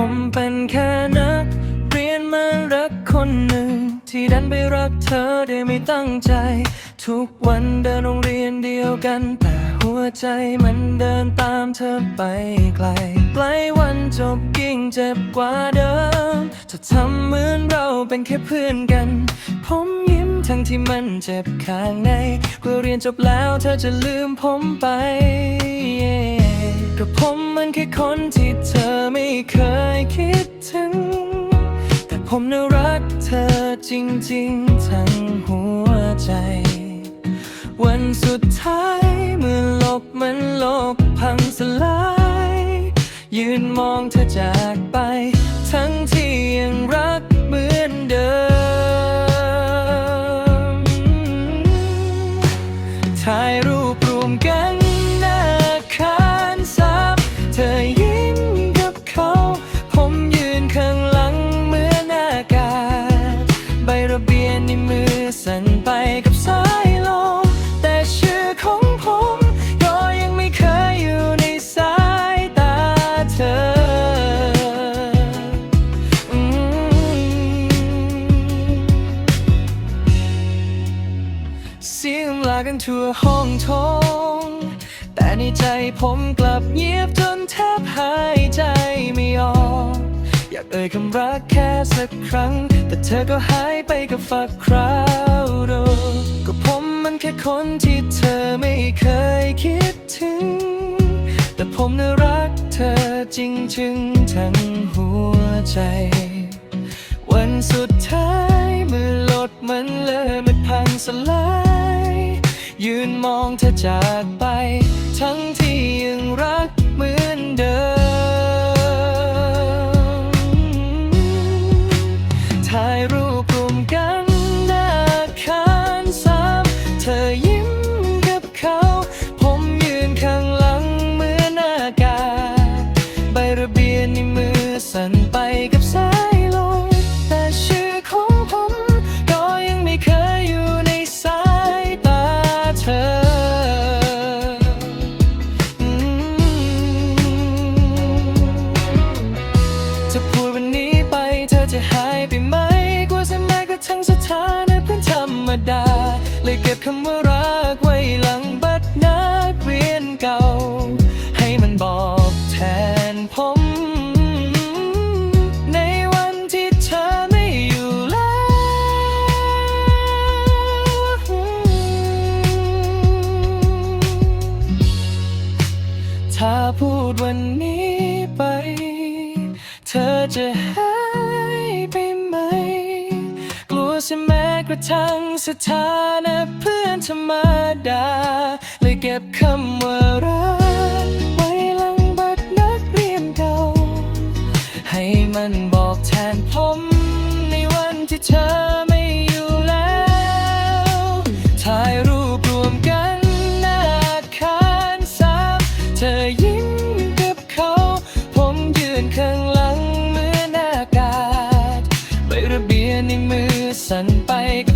ผมเป็นแค่นัก เรียนมารักคนหนึ่ง ที่ดันไปรักเธอได้ไม่ตั้งใจ ทุกวันเดินโรงเรียนเดียวกัน แต่หัวใจมันเดินตามเธอไปไกลใกล้วันจบกิ่งเจ็บกว่าเดิม จะทำเหมือนเราเป็นแค่เพื่อนกัน ผมยิ้มทั้งที่มันเจ็บข้างในกว่าเรียนจบแล้วเธอจะลืมผมไป yeah. ก็ผมมันแค่คนที่เธอไม่เคยคิดถึง แต่ผมน่ารักเธอจริงๆ ทั้งหัวใจ วันสุดท้าย เมื่อโลกมันโลกพังสลาย ยืนมองเธอจากไป ทั้งที่ยังรักเหมือนเดิม ถ่ายรูปรวมกัน กันทั่วห้องโถงแต่ในใจผมกลับเงียบจนแทบหายใจไม่ออก อยากเอ่ยคำรักแค่สักครั้ง แต่เธอก็หายไปกับฝักคราวโดก็ผมมันแค่คนที่เธอไม่เคยคิดถึง แต่ผมน่ารักเธอจริงๆทั้งหัวใจ วันสุดท้ายเมื่อรถมันเลิกมันพังสลายยืนมอง เธอจากไป ทั้งที่ยังรักเหมือนเดิม ถ่ายรูปรวมกันหน้าคานซ้ำเธอยิ้มกับเขา ผมยืนข้างหลังเหมือนอากาศ ใบระเบียนในมือสั่นไปกับสา จะหายไปไหมกลัวจะแม้กระทั่งสถานะเพื่อนธรรมดา เลยเก็บคำว่ารักไว้หลังบัตรนักเรียนเก่า ให้มันบอกแทนผม ในวันที่เธอไม่อยู่แล้ว ถ้าพูดวันนี้ไป เธอจะ กระทั่งสถานะเพื่อนธรรมดาเลยเก็บคำว่ารักไว้หลังบัตรนักเรียนเก่า ให้มันบอกแทนผมในวันที่เธอไม่อยู่แล้วถ่ายรูปรวมกันหน้าคานซ้ำเธอยิ้มกับเขา ผมยืนข้างหลังเหมือนอากาศใบระเบียนในมือ สั่นไปกับสาย